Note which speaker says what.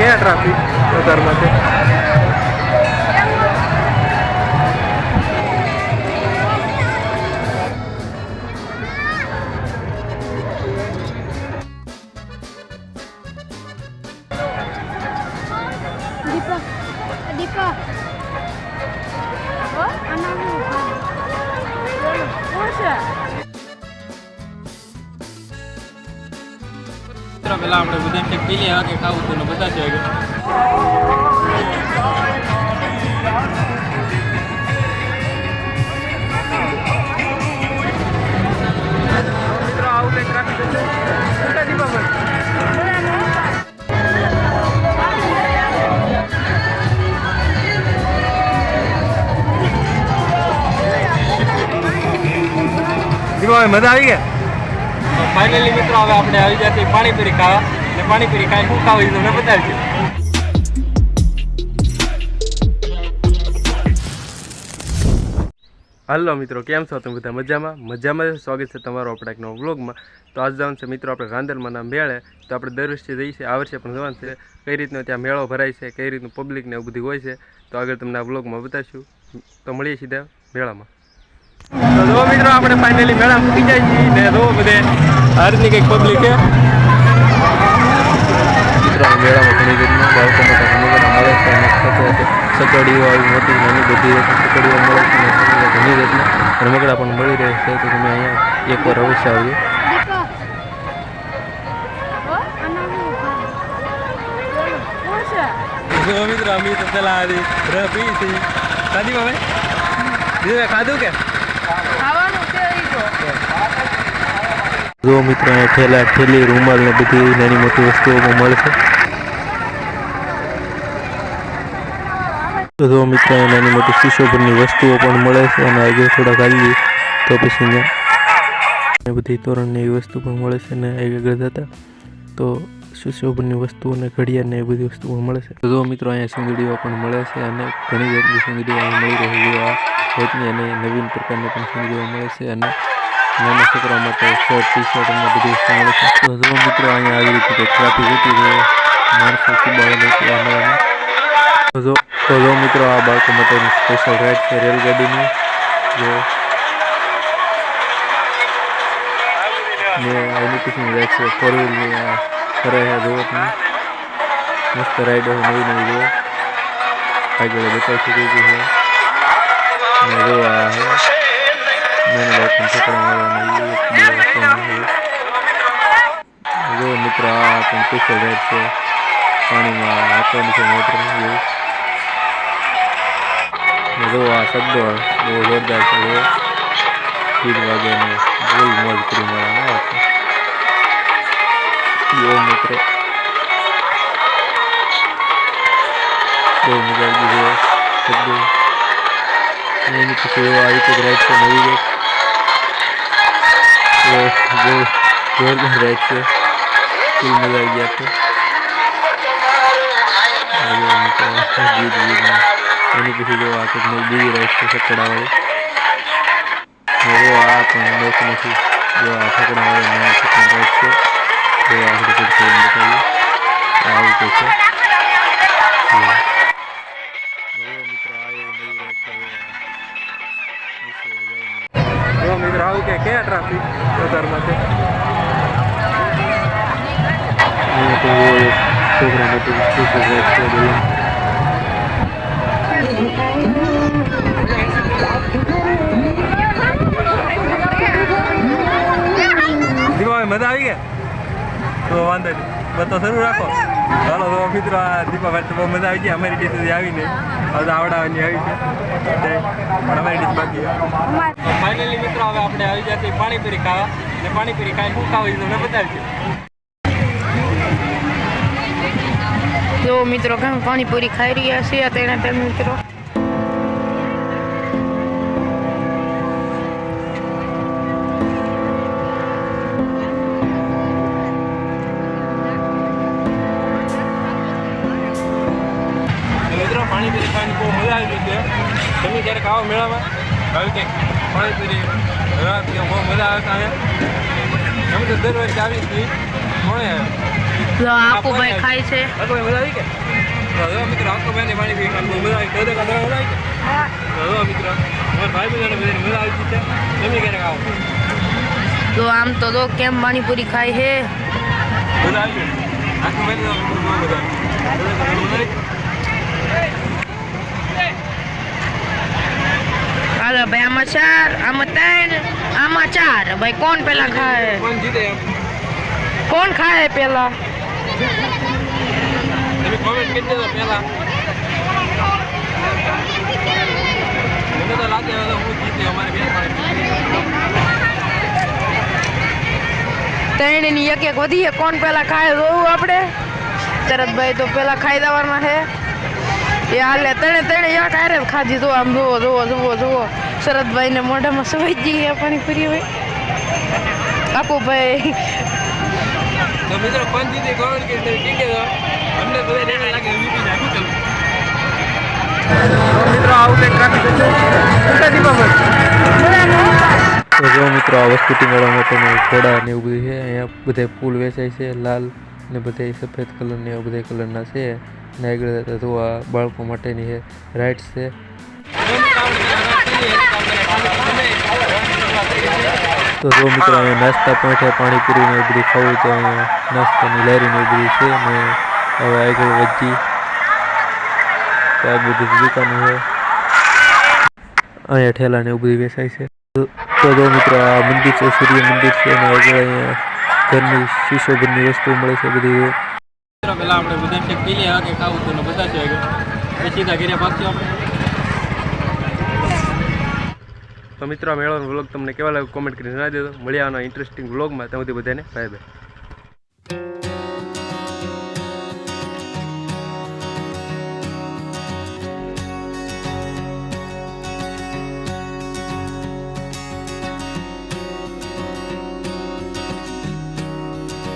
Speaker 1: ક્યાં ટ્રાફિક વધારમાં છે
Speaker 2: મિત્રો પેલા આપણે બધા કંઈક પી લઈએ કે ખાવું તો બધા છે
Speaker 1: દીપાભાઈ મજા આવી ગયા
Speaker 2: ફાઇનલી મિત્રો હવે આપણે આવી જતી પાણીપુરી ખાવા. અને પાણીપુરી ખાઈ શું ખાવું તમને બતાવીશું
Speaker 1: હાલો મિત્રો, કેમ છો તમે બધા? મજામાં? મજામાં સ્વાગત છે તમારો આપણા એક નવો વ્લોગમાં. તો આજ જવાનું છે મિત્રો આપણે રાંદરમાંના મેળે. તો આપણે દર વર્ષે જઈએ આ વર્ષે પણ જવાનું છે. કઈ રીતનો ત્યાં મેળો ભરાય છે, કઈ રીતનું પબ્લિક ને એવું બધું હોય છે. તો આગળ તમને આ વ્લોગમાં બતાવીશું. તો મળીએ સીધા મેળામાં. તો જો મિત્રો આપણે ફાઇનલી મેળામાં મૂકી જાય છીએ ને જો બધે હારની કંઈક પબ્લિક છે. મિત્રો મેળામાં ઘણી બાળકો માટે રમકડા છે આવી મોટી નાની બધી સકડીઓ મળે છે ઘણી રીતના રમકડા પણ મળી રહે છે. તો તમે અહીંયા એકવાર અવશ્ય આવજો.
Speaker 3: દીપક આના છે
Speaker 2: જો મિત્રો અમે તો પેલા આવી રહી હતી. સાદી હવે ખાધું કે
Speaker 3: ખાવાનું છે ઈ જો
Speaker 1: મિત્રો ઠેલા ઠેલી, રૂમાલ ને બધી નાની મોટી વસ્તુઓ પણ મળે છે. તો મિત્રો નાની મોટી સુશોભનની વસ્તુઓ પણ મળે છે અને આગળ થોડા ખાલી તો પછી ને બધી તોરણની એવી વસ્તુ પણ મળે છે અને આગળ જતા તો સુશોભનની વસ્તુઓ અને ઘડિયાળ ને એ બધી વસ્તુઓ મળે છે. તો મિત્રો, અહીંયા સુંદડીઓ પણ મળે છે અને ઘણી જાતની સુંદડીઓ મળી રહી આ જાતની અને નવીન પ્રકારની પણ સુંદડીઓ મળે છે અને નાના છોકરા માટે શર્ટ ટી શર્ટ અને બધી મળે છે. તો જો મિત્રો અહીંયા આવી રીતે ટ્રાફિક હતી તો માણસો આવેલા હતી આ જો, તો જો એક બે ત્રણ છે જો મિત્રો, આ પણ સ્પેશિયલ રાઈડ છે. પાણીમાં આપવાની છે મોટર એવું. જો આ શબ્દો બહુ જોરદાર છે મજા આવી કંઈક રાઈડ છે નવી હવે મિત્રો ગીત ગીત એની પછી જો આ કંઈક બીજી રાઈડ છે સકડાવાળી જો આ પણ નથી જો આ ઠકડાવાળી નવા સકડા રાઈડ છે છોકરા માટે સ્પેશિયલ રાઈડ છે બોલો દીપાભાઈ, મજા આવી ગયા? તો વાંધો નહીં. બસ તો શરૂ રાખો. ચાલો તો મિત્રો, આ દીપાભાઈ તો મજા આવી ગઈ. અમારી ડીશ સુધી આવીને. હવે આવડાવવાની આવી છે. પણ અમારી ડીશ બાકી
Speaker 2: ફાઇનલી મિત્રો, હવે આપણે આવી છીએ પાણીપુરી ખાવા. અને પાણીપુરી ખાઈ શું ખાવું તમને બતાવશું
Speaker 4: જો મિત્રો ઘણું પાણીપુરી ખાઈ રહ્યા છે તેના તેમ મિત્રો.
Speaker 2: પાણીપુરી ખાવાની બહુ મજા આવી છે. તમે ક્યારેક આવો મેળામાં, આવી બહુ મજા આવે અહીંયા અમે તો દર વર્ષે આવી છીએ કોણે
Speaker 4: જો આકુભાઈ ખાય છે.
Speaker 2: તો
Speaker 4: આમ તો જો કેમ પાણીપુરી ખાય છે? હાલો ભાઈ આમાં ચાર આમાં ત્રણ આમાં ચાર. ભાઈ કોણ પેલા ખાય?
Speaker 2: કોણ
Speaker 4: ખાય પેલા?
Speaker 2: તમે કોમેન્ટ કરી દેજો પહેલા મને તો લાગે હવે હું જીતે અમારે બે પાણી
Speaker 4: ત્રણની એક એક વધીએ કોણ પેલા ખાય જોવું આપણે? શરદભાઈ તો પેલા ખાઈ દેવાના છે. એ હાલે ત્રણે ત્રણે એક હારે ખાધી. જો આમ જુઓ જુઓ જુઓ જુઓ. શરદભાઈ ને મોઢામાં સુવાઈ જઈએ પાણીપુરી હોય આપો
Speaker 2: તો મિત્રો કોણ જીતે કોમેન્ટ કરી છે. અમને બધા લેવા લાગે વીપી નાખું ચાલો મિત્રો આવું કંઈક ટ્રાફિક છે
Speaker 1: તો જો મિત્રો આ વસ્તુ ટીંગાડવા માટેનું ઘોડા ને એવું બધું છે. અહીંયા બધા ફૂલ વેચાય છે લાલ ને બધા સફેદ કલર ને એવા બધા કલરના છે. ને આગળ જતા આ બાળકો માટેની છે રાઇડ્સ છે. તો જો મિત્રો અહીંયા નાસ્તા પણ છે પાણીપુરી ને એવું બધું ખાવું તો અહીંયા નાસ્તાની લારી ને એવું બધું છે અને હવે આગળ વધી તો આ બધી દુકાનો છે. અહીંયા ઠેલા ને એવું બધું વેચાય છે. તો- જો મિત્રો આ મંદિર છે, સૂર્ય મંદિર છે અને આગળ અહીંયા ઘરની શીશો ઘરની વસ્તુ મળે છે બધી.
Speaker 2: પહેલાં આપણે બધા ખાવું તો બધા છે આગળ. ઘરે ભાગશું આપણે. તો મિત્રો, આ મેળાનો વ્લોગ તમને કેવા લાગ્યો? કોમેન્ટ કરીને જણાવી દેજો. મળ્યા આના ઇન્ટરેસ્ટિંગ વ્લોગમાં ત્યાં સુધી બધાને બાય બાય